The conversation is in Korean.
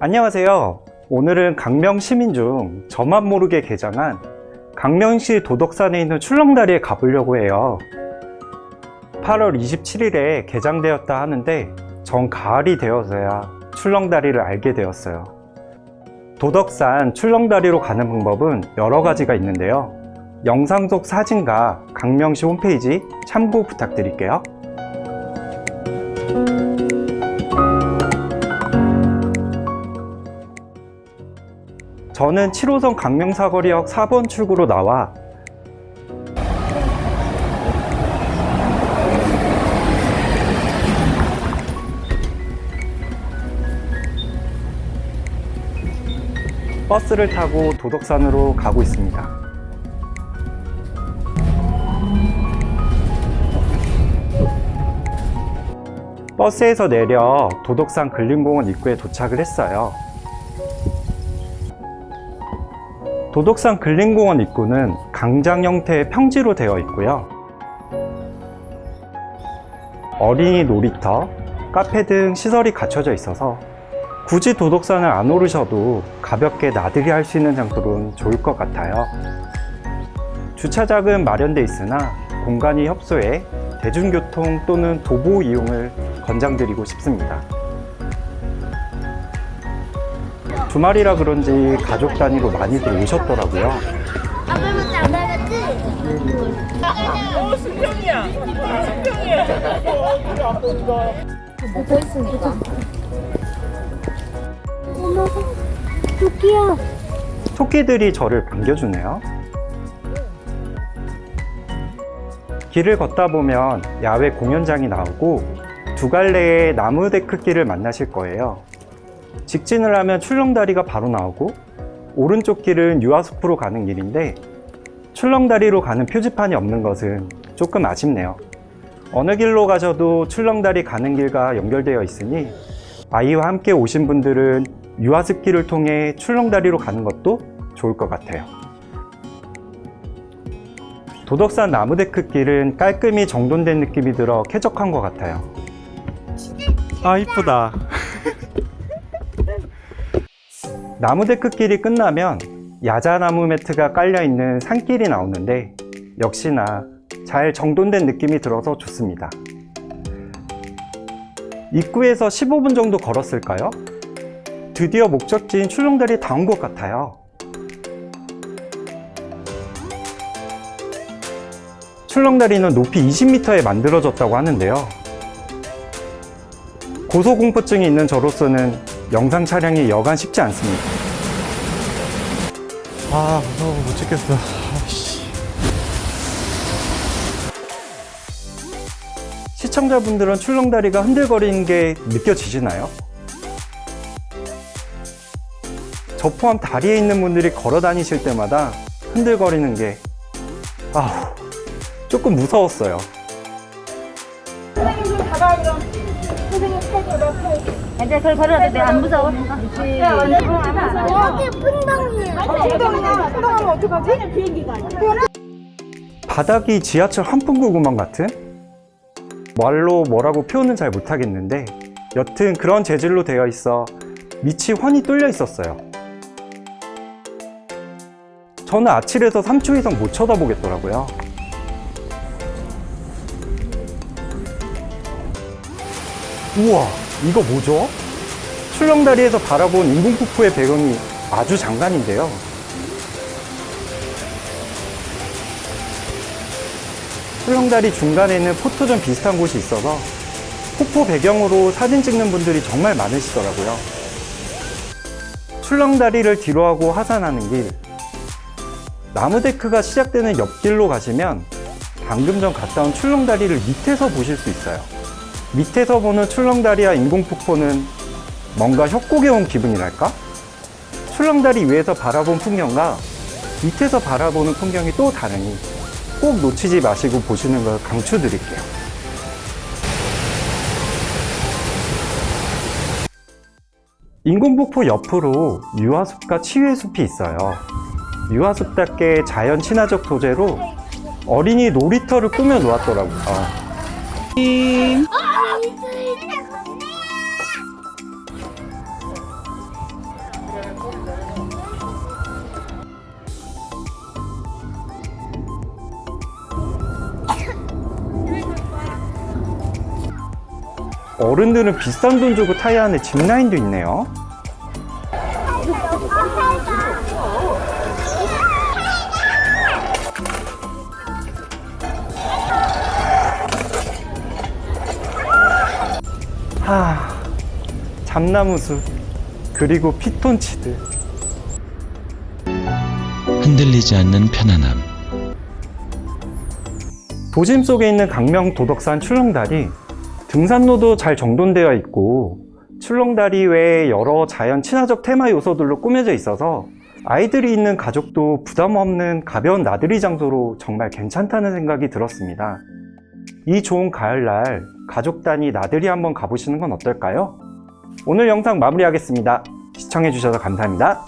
안녕하세요. 오늘은 강명 시민 중 저만 모르게 개장한 강명시 도덕산에 있는 출렁다리에 가보려고 해요. 8월 27일에 개장되었다 하는데 전 가을이 되어서야 출렁다리를 알게 되었어요. 도덕산 출렁다리로 가는 방법은 여러 가지가 있는데요. 영상 속 사진과 강명시 홈페이지 참고 부탁드릴게요. 저는 7호선 강명사거리역 4번 출구로 나와 버스를 타고 도덕산으로 가고 있습니다. 버스에서 내려 도덕산 근린공원 입구에 도착을 했어요. 도덕산 근린공원 입구는 강장 형태의 평지로 되어 있고요. 어린이 놀이터, 카페 등 시설이 갖춰져 있어서 굳이 도덕산을 안 오르셔도 가볍게 나들이 할 수 있는 장소로는 좋을 것 같아요. 주차장은 마련돼 있으나 공간이 협소해 대중교통 또는 도보 이용을 권장드리고 싶습니다. 주말이라 그런지 가족 단위로 많이들 오셨더라고요. 아빠한테 안 나갔지? 어, 수평이야. 수평이야. 더 있으니까. 어머, 토끼야. 토끼들이 저를 반겨주네요. 길을 걷다 보면 야외 공연장이 나오고 두 갈래의 나무 데크길을 만나실 거예요. 직진을 하면 출렁다리가 바로 나오고 오른쪽 길은 유아숲으로 가는 길인데 출렁다리로 가는 표지판이 없는 것은 조금 아쉽네요. 어느 길로 가셔도 출렁다리 가는 길과 연결되어 있으니 아이와 함께 오신 분들은 유아숲길을 통해 출렁다리로 가는 것도 좋을 것 같아요. 도덕산 나무데크 길은 깔끔히 정돈된 느낌이 들어 쾌적한 것 같아요. 아, 이쁘다. 나무 데크 길이 끝나면 야자나무 매트가 깔려있는 산길이 나오는데 역시나 잘 정돈된 느낌이 들어서 좋습니다. 입구에서 15분 정도 걸었을까요? 드디어 목적지인 출렁다리에 다온 것 같아요. 출렁다리는 높이 20m에 만들어졌다고 하는데요. 고소공포증이 있는 저로서는 영상 촬영이 여간 쉽지 않습니다. 아 무서워 못 찍겠어 시청자분들은 출렁다리가 흔들거리는 게 느껴지시나요? 저 포함 다리에 있는 분들이 걸어 다니실 때마다 흔들거리는 게 아우 조금 무서웠어요. 애들 그걸 걸어도 돼안 무서워? 여기 풍덩이야. 풍덩이면 어떡하지? 비행기가 바닥이 지하철 한풍구 구멍 같은? 말로 뭐라고 표현은 잘 못하겠는데 여튼 그런 재질로 되어 있어 밑이 훤히 뚫려 있었어요. 저는 아찔해서 3초 이상 못 쳐다보겠더라고요. 우와, 이거 뭐죠? 출렁다리에서 바라본 인공폭포의 배경이 아주 장관인데요. 출렁다리 중간에는 포토존 비슷한 곳이 있어서 폭포 배경으로 사진 찍는 분들이 정말 많으시더라고요. 출렁다리를 뒤로하고 하산하는 길. 나무데크가 시작되는 옆길로 가시면 방금 전 갔다 온 출렁다리를 밑에서 보실 수 있어요. 밑에서 보는 출렁다리와 인공폭포는 뭔가 협곡에 온 기분이랄까? 출렁다리 위에서 바라본 풍경과 밑에서 바라보는 풍경이 또 다르니 꼭 놓치지 마시고 보시는 걸 강추드릴게요. 인공폭포 옆으로 유화숲과 치유의 숲이 있어요. 유화숲답게 자연 친화적 소재로 어린이 놀이터를 꾸며 놓았더라고요. 어른들은 비싼 돈 주고 타야 하는 짚라인도 있네요. 하, 잠나무숲, 그리고 피톤치드. 흔들리지 않는 편안함. 도심 속에 있는 강명 도덕산 출렁다리 등산로도 잘 정돈되어 있고 출렁다리 외에 여러 자연 친화적 테마 요소들로 꾸며져 있어서 아이들이 있는 가족도 부담 없는 가벼운 나들이 장소로 정말 괜찮다는 생각이 들었습니다. 이 좋은 가을날 가족 단위 나들이 한번 가보시는 건 어떨까요? 오늘 영상 마무리하겠습니다. 시청해주셔서 감사합니다.